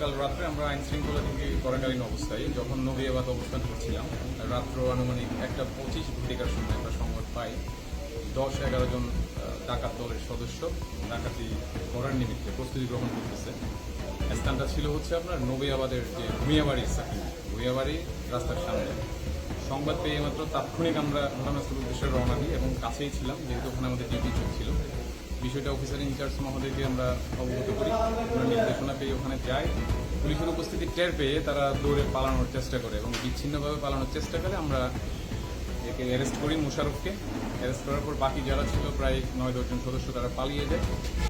গতকাল রাত্রে আমরা আইন শৃঙ্খলা থেকে করাকালীন অবস্থায় যখন নবিয়াবাদ অবস্থান করছিলাম, রাত্র আনুমানিক একটা পঁচিশ ঘটিকার সময় একটা সংবাদ পাই, দশ, এগারো জন ডাকাত দলের সদস্য ডাকাতি করার নিমিত্তে প্রস্তুতি গ্রহণ করতেছে। স্থানটা ছিল হচ্ছে আপনার নবিয়াবাদের যে ভূমিয়াবাড়ির সাকিব। ভূমিয়াবাড়ি রাস্তার সামনে। সংবাদ পেয়ে মাত্র তাৎক্ষণিক আমরা ঘটনাস্থল উদ্দেশ্যে রওনা দিই এবং কাছেই ছিলাম, যেহেতু ওখানে আমাদের ডিউটি চলছিল। বিষয়টা অফিসার ইনচার্জ মহোদয়কে আমরা অবগত করি। নির্দেশনা পেয়ে ওখানে যাই। পুলিশের উপস্থিতি টের পেয়ে তারা দৌড়ে পালানোর চেষ্টা করে এবং বিচ্ছিন্নভাবে পালানোর চেষ্টা করে। আমরা একে অ্যারেস্ট করি মুশারফকে। অ্যারেস্ট করার পর বাকি যারা ছিল, প্রায় নয় দশজন সদস্য তারা পালিয়ে যায়।